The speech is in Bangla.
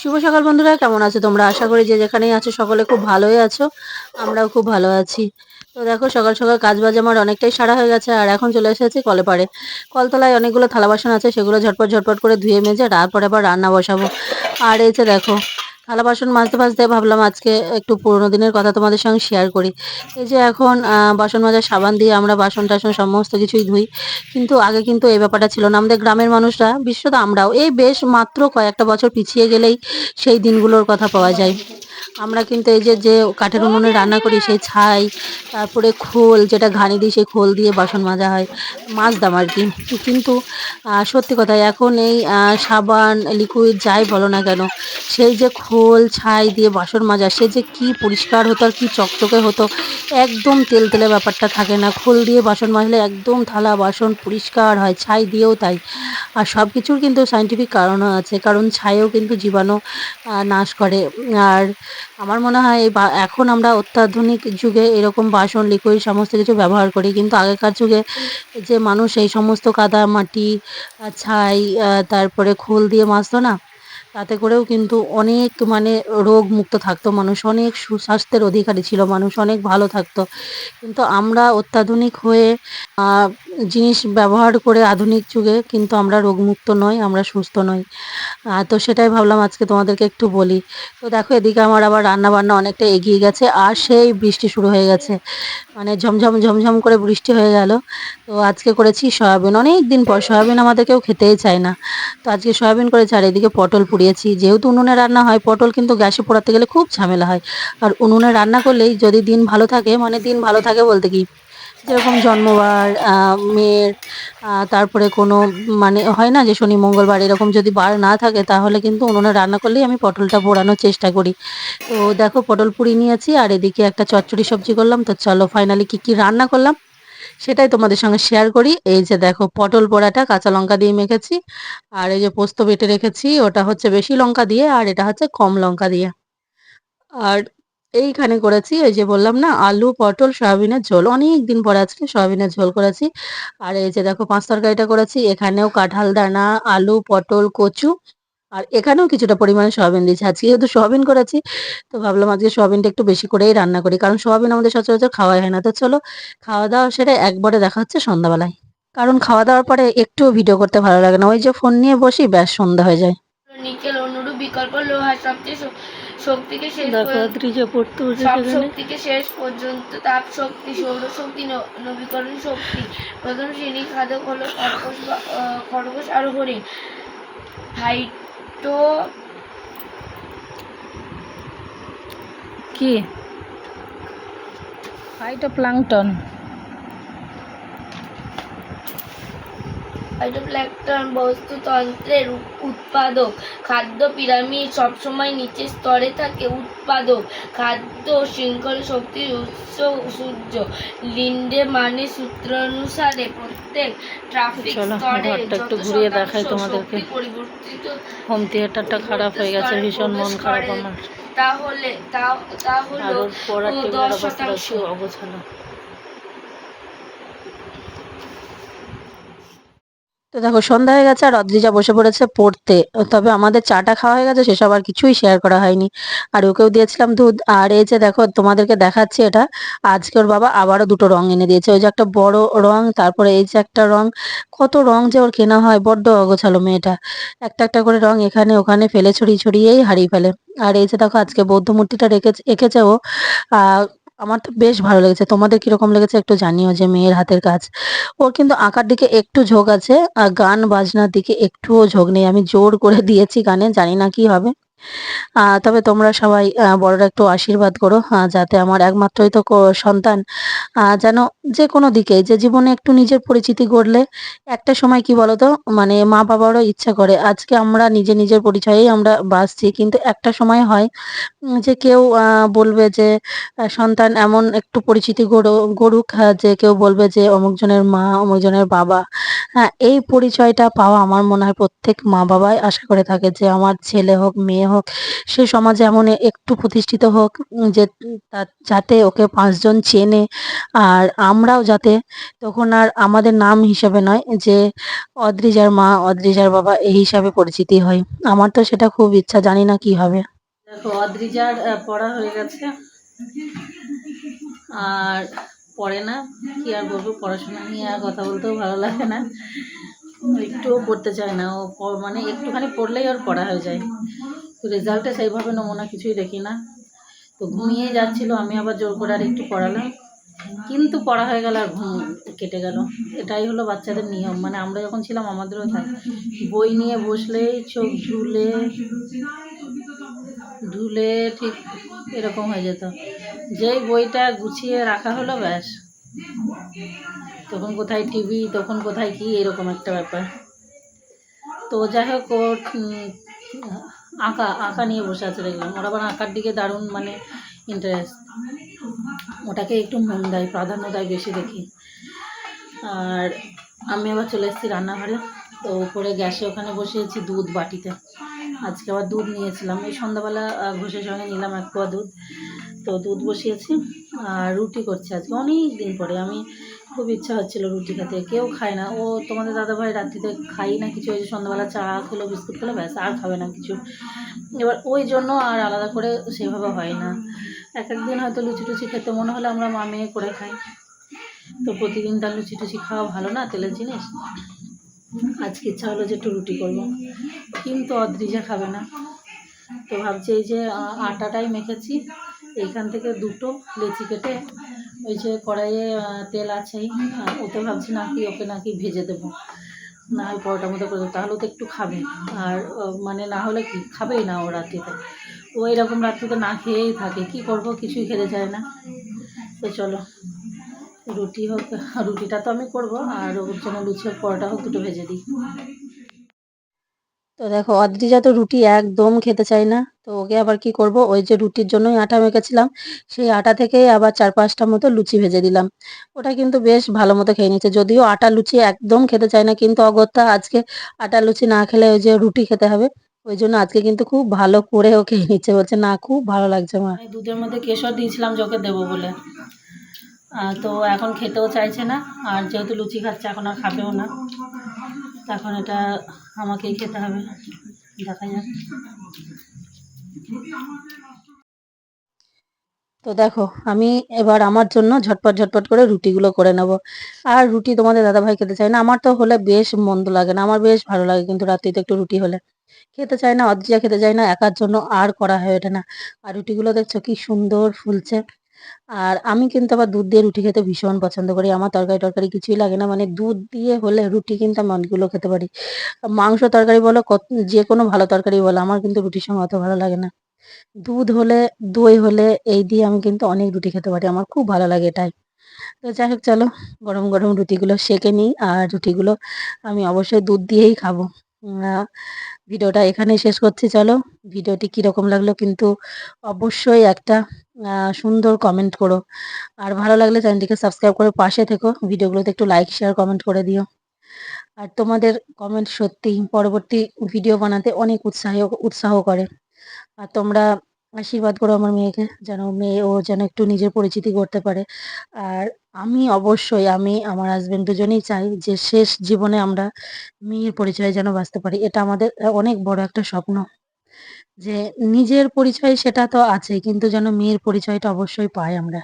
শুভ সকাল বন্ধুরা, কেমন আছো তোমরা? আশা করি যে যেখানেই আছো সকলে খুব ভালোই আছো, আমরাও খুব ভালো আছি। তো দেখো, সকাল সকাল কাজ বাজ আমার অনেকটাই সারা হয়ে গেছে, আর এখন চলে এসেছি কলে পাড়ে। কলতলায় অনেকগুলো থালা বাসন আছে, সেগুলো ঝটপট ঝটপট করে ধুয়ে মেজে, তারপরে আবার রান্না বসাবো। আর এই যে দেখো থালা বাসন মাজতে মাজতে ভাবলাম আজকে একটু পুরোনো দিনের কথা তোমাদের সঙ্গে শেয়ার করি। এই যে এখন বাসন মাজার সাবান দিয়ে আমরা বাসন টাসন সমস্ত কিছুই ধুই। কিন্তু আগে কিন্তু এই ব্যাপারটা ছিল না। আমাদের গ্রামের মানুষরা বিশ্বত আমরাও, এই বেশ মাত্র কয়েকটা বছর পিছিয়ে গেলেই সেই দিনগুলোর কথা পাওয়া যায়। আমরা কিন্তু এই যে যে কাঠের উনুনে রান্না করি সেই ছাই, তারপরে খোল, যেটা ঘানি দিই সেই খোল দিয়ে বাসন মাজা হয় মাজতাম আর কি। কিন্তু সত্যি কথা, এখন এই সাবান লিকুইড যাই বলো না কেন, সেই যে খোল, ছাই দিয়ে বাসন মাজা, সে যে কি পরিষ্কার হতো আর কি চকচকে হতো, একদম তেল তেলে ব্যাপারটা থাকে না। খোল দিয়ে বাসন মাজলে একদম থালা বাসন পরিষ্কার হয়, ছাই দিয়েও তাই। আর সব কিছুর কিন্তু সাইন্টিফিক কারণও আছে, কারণ ছাইও কিন্তু জীবাণু নাশ করে। আর আমার মনে হয় এই এখন আমরা অত্যাধুনিক যুগে এরকম বাসন, লিকুইড সমস্ত কিছু ব্যবহার করি। কিন্তু আগেকার যুগে যে মানুষ এই সমস্ত কাদা, মাটি ছাই তারপরে খোল দিয়ে মাজতো না তাতে করেও কিন্তু অনেক মানে রোগ মুক্ত থাকতো, মানুষ অনেক সুস্বাস্থ্যের অধিকারী ছিল, মানুষ অনেক ভালো থাকতো। কিন্তু আমরা অত্যাধুনিক হয়ে জিনিস ব্যবহার করে আধুনিক যুগে কিন্তু আমরা রোগমুক্ত নই, আমরা সুস্থ নই। তো সেটাই ভাবলাম আজকে তোমাদেরকে একটু বলি। তো দেখো, এদিকে আমার আবার রান্না বান্না অনেকটা এগিয়ে গেছে, আর সেই বৃষ্টি শুরু হয়ে গেছে। মানে ঝমঝম ঝমঝম করে বৃষ্টি হয়ে গেল। তো আজকে করেছি সয়াবিন। অনেক দিন পর সয়াবিন আমাদের কেউ খেতেই চায় না। তো আজকে সয়াবিন করেছি, আর এদিকে পটল পুড়িয়েছি যেহেতু উনুনে রান্না হয়, পটল কিন্তু গ্যাসে পোড়াতে গেলে খুব ঝামেলা হয়। আর উনুনে রান্না করলেই যদি দিন ভালো থাকে মানে দিন ভালো থাকে বলতে কি, যেরকম জন্মবার মেয়ের তারপরে কোনো মানে হয় না যে শনি, মঙ্গলবার, এরকম যদি বার না থাকে, তাহলে কিন্তু উনুনে রান্না করলেই আমি পটলটা পোড়ানোর চেষ্টা করি। তো দেখো, পটল পুড়িয়ে নিয়েছি, আর এদিকে একটা চচ্চড়ি সবজি করলাম। তো চলো ফাইনালি কি কি রান্না করলাম? সেটাই তোমাদের সঙ্গে শেয়ার করি। এই যে দেখো, পটল পোড়াটা কাঁচা লঙ্কা দিয়ে মেখেছি। আর এই যে পোস্ত বেটে রেখেছি, ওটা হচ্ছে বেশি লঙ্কা দিয়ে, আর এটা হচ্ছে কম লঙ্কা দিয়ে। আর এইখানে করেছি, এই যে বললাম না, আলু, পটল, সয়াবিনের ঝোল। অনেক দিন পরে আজকে সয়াবিনের ঝোল করেছি। আর এই যে দেখো, পাঁচ তরকারিটা করেছি। এখানেও কাঁঠাল দানা, আলু, পটল, কচু আর এখানেও কিছুটা পরিমাণে সয়াবিন দিয়েছি। আজকে যেহেতু সয়াবিন করেছি তো ভাবলাম আজকে সয়াবিনটা একটু বেশি করেই রান্না করি। কারণ সয়াবিন আমাদের সচরাচর খাওয়াই হয় না। তো চলো খাওয়া দাওয়া সেটা একবারে দেখা হচ্ছে সন্ধ্যাবেলায়। কারণ খাওয়া দাওয়ার পরে একটুও ভিডিও করতে ভালো লাগে না। ওই যে ফোন নিয়ে বসি ব্যাস সন্ধ্যা হয়ে যায়। নিকেল অনুরূপ বিকল্প লোহার সবচেয়ে শক্তিকে শেষ দেখো পর্যন্ত ত্রিজা পড়তে বসে সব শক্তিকে শেষ পর্যন্ত তাপ শক্তি সৌর নবীকরণ শক্তি প্রথম শ্রেণি খাদক হলো খরগোশ খরগোশ আর হরিণ। ফাইটো কি? ফাইটোপ্লাঙ্কটন ফাইটোপ্ল্যাঙ্কটন বস্তুতন্ত্রের উৎপাদক। খাদ্য পিরামিড সবসময় নিচের স্তরে থাকে উৎপাদক। খাদ্য শৃঙ্খল শক্তির উৎস সূর্য। লিন্ডে মানে সূত্র অনুসারে প্রত্যেক ট্রাফিক স্তরে একটু ঘুরিয়ে দেখাই তোমাদেরকে। পরিবর্তিত হোম থিয়েটারটা খারাপ হয়ে গেছে ভীষণ মন খারাপ আমার। তাহলে তা তা আর হলো ওর পড়ার ও, টেবিলের দশ শতাংশ। একটু তো দেখো, সন্ধ্যা হয়ে গেছে আর অদ্রিজা বসে পড়েছে পড়তে। তবে আমাদের চাটা খাওয়া হয়ে গেছে, সেসব আর কিছুই শেয়ার করা হয়নি। আর ওকেও দিয়েছিলাম দুধ। আর এই যে দেখো, তোমাদেরকে দেখাচ্ছি এটা। আজকে ওর বাবা আবারও দুটো রং এনে দিয়েছে। ওই যে একটা বড় রং, তারপরে এই যে একটা রং, কত রং যে ওর কেনা হয়, বড্ড অগোছালো মেয়েটা। একটা একটা করে রং এখানে ওখানে ফেলে, ছড়িয়ে ছড়িয়েই হারিয়ে ফেলে। আর এই যে দেখো, আজকে বৌদ্ধ মূর্তিটা রেখে এঁকেছে ও। আমার তো বেশ ভালো লেগেছে। তোমাদের কীরকম লেগেছে একটু জানিও যে মেয়ের হাতের কাজ। ওর কিন্তু আঁকার দিকে একটু ঝোঁক আছে, আর গান বাজনার দিকে একটুও ঝোঁক নেই। আমি জোর করে দিয়েছি গানে, জানি না কি হবে। তবে তোমরা সবাই বড়রা একটু আশীর্বাদ করো যাতে আমার একমাত্রই তো সন্তান। যেন যে কোনো দিকে, যে জীবনে একটু নিজের পরিচিতি গড়লে, একটা সময় কি বলতো মানে মা বাবারও ইচ্ছা করে, আজকে আমরা নিজে নিজের পরিচয়েই আমরা বাঁচছি, কিন্তু একটা সময় হয় যে কেউ বলবে যে সন্তান এমন একটু পরিচিতি গড়ো- গড়ুক যে কেউ বলবে যে অমুক জনের মা অমুক জনের বাবা। হ্যাঁ এই পরিচয়টা পাওয়া আমার মনে হয় প্রত্যেক মা বাবাই আশা করে থাকে যে আমার ছেলে হোক, মেয়ে হোক, সে সমাজে এমন একটু প্রতিষ্ঠিত হোক যে যাতে ওকে পাঁচজন চেনে। আর আমরাও যাতে তখন আর আমাদের নাম হিসাবে নয় যে অদ্রিজার মা, অদ্রিজার বাবা এই হিসাবে পরিচিতি হয়। আমার তো সেটা খুব ইচ্ছা, জানি না কি হবে। দেখো, অদ্রিজার পড়া হয়ে গেছে। আর পড়ে না, কি আর বলব, পড়াশোনা নিয়ে আর কথা বলতেও ভালো লাগে না। একটুও পড়তে চায় না, ও মানে একটুখানি পড়লেই ওর পড়া হয়ে যায়। তো রেজাল্টে সেইভাবে নমুনা কিছুই দেখি না। তো ঘুমিয়ে যাচ্ছিল, আমি আবার জোর করে আর একটু পড়ালাম। কিন্তু পড়া হয়ে গেল আর ঘুম কেটে গেল। এটাই হলো বাচ্চাদের নিয়ম। মানে আমরা যখন ছিলাম, আমাদেরও তাই বই নিয়ে বসলেই চোখ ঝুলে ঢুলে ঠিক এরকম হয়ে যেত। যেই বইটা গুছিয়ে রাখা হলো, ব্যাস। তখন কোথায় টিভি, তখন কোথায় কি, এরকম একটা ব্যাপার। তো যাই হোক ওর আঁকা আঁকা নিয়ে বসে আছে, দেখলাম। ওর আবার আঁকার দিকে দারুণ মানে ইন্টারেস্ট ওটাকে একটু মন দেয়, প্রাধান্য দেয় বেশি দেখি। আর আমি আবার চলে এসেছি রান্নাঘরে। তো উপরে গ্যাসে ওখানে বসিয়েছি দুধ বাটিতে। আজকে আবার দুধ নিয়েছিলাম। এই সন্ধ্যাবেলা ঘষের সঙ্গে নিলাম এক পোয়া দুধ। তো দুধ বসিয়েছি আর রুটি করছি আজকে অনেক দিন পরে। আমি খুব ইচ্ছা হচ্ছিল রুটি খেতে। কেউ খায় না। ও তোমাদের দাদাভাই রাত্রিতে খাই না কিছু ওই যে সন্ধ্যাবেলা চা খেলো, বিস্কুট খেলো, ব্যাস, আর খাবে না কিছু। এবার ওই জন্য আর আলাদা করে সেভাবে হয় না। এক এক দিন হয়তো লুচি টুচি খেতে মনে হলে আমরা মা মেয়ে করে খাই। তো প্রতিদিন তার লুচি টুচি খাওয়া ভালো না, তেলের জিনিস? আজকে ইচ্ছা হলো যে একটু রুটি করব। কিন্তু অদ্রিজা খাবে না। তো ভাবছি এই যে আটাটাই মেখেছি। এইখান থেকে দুটো লেচি কেটে ওই যে কড়াইয়ে তেল আছেই ওতে ভাবছি নাকি ওকে নাকি ভেজে দেবো। না হয় পরোটার মতো করে তাহলে তো একটু খাবে। আর মানে না হলে কি, খাবেই না ও রাত্রিতে। ও এরকম রাত্রিতে না খেয়েই থাকে, কি করব, কিছুই খেতে চায় না। তো চলো, রুটি হোক, রুটিটা তো আমি করব, আর ওর জন্য লুচি হোক, পরোটা হোক, দুটো ভেজে দিই। তো দেখো অদ্রিজা তো রুটি একদম খেতে চায় না। তো ওকে আবার কি করব? ওই যে রুটির জন্যই আটা মেখেছিলাম। সেই আটা থেকেই আবার চার পাঁচটা মতো লুচি ভেজে দিলাম। ওটা কিন্তু বেশ ভালো মতো খেয়ে নিচ্ছে যদিও আটা লুচি একদম খেতে চায় না, কিন্তু অগত্যা আজকে আটা লুচি না খেলে ওই যে রুটি খেতে হবে। ওই জন্য আজকে কিন্তু খুব ভালো করে ও খেয়ে নিচ্ছে। বলছে, না, খুব ভালো লাগছে মা। দুধের মধ্যে কেশর দিয়েছিলাম যে ওকে দেবো বলে। তো এখন খেতেও চাইছে না। আর যেহেতু লুচি খাচ্ছে, এখন আর খাবেও না। তখন এটা আমাকেই খেতে হবে। দেখা যাক। তো দেখো, আমি এবার আমার জন্য ঝটপট ঝটপট করে রুটিগুলো করে নেব। আর রুটি তোমাদের দাদাভাই খেতে চায় না, আমার তো হলে বেশ মন্দ লাগে না, আমার বেশ ভালো লাগে কিন্তু রাত্রিতে একটু রুটি হলে। খেতে চায় না অদ্রিজা খেতে চায় না, একার জন্য আর করা হয়ে ওঠে না। আর রুটিগুলো দেখছ কি সুন্দর ফুলছে। আর আমি কিন্তু আবার দুধ দিয়ে রুটি খেতে ভীষণ পছন্দ করি। আমার তরকারি টরকারি কিছুই লাগে না। মানে দুধ দিয়ে হলে রুটি কিন্তু আমি অনেকগুলো খেতে পারি। মাংস তরকারি বলো যে কোনো ভালো তরকারি বলো, আমার কিন্তু রুটির সঙ্গে অত ভালো লাগে না। দুধ হলে, দই হলে, এই দিয়ে আমি কিন্তু অনেক রুটি খেতে পারি। আমার খুব ভালো লাগে এটাই। তো যাই হোক, চলো গরম গরম রুটিগুলো সেঁকে নিই আর রুটিগুলো আমি অবশ্যই দুধ দিয়েই খাব। ভিডিওটা এখানে শেষ করছি। চলো, ভিডিওটি কীরকম লাগল কিন্তু অবশ্যই একটা সুন্দর কমেন্ট করো। আর ভালো লাগলে চ্যানেলটিকে সাবস্ক্রাইব করে পাশে থেকো। ভিডিওগুলোতে একটু লাইক শেয়ার কমেন্ট করে দিও। আর তোমাদের কমেন্ট সত্যি পরবর্তী ভিডিও বানাতে অনেক উৎসাহ উৎসাহ করে। আর তোমরা আশীর্বাদ করো আমার মেয়েকে, যেন মেয়ে ও যেন একটু নিজের পরিচিতি করতে পারে। আর আমি অবশ্যই, আমি, আমার হাজবেন্ড দুজনেই চাই যে শেষ জীবনে আমরা মেয়ের পরিচয় যেন বাঁচতে পারি। এটা আমাদের অনেক বড় একটা স্বপ্ন। যে নিজের পরিচয় সেটা তো আছে কিন্তু যেন মেয়ের পরিচয়টা অবশ্যই পাই আমরা।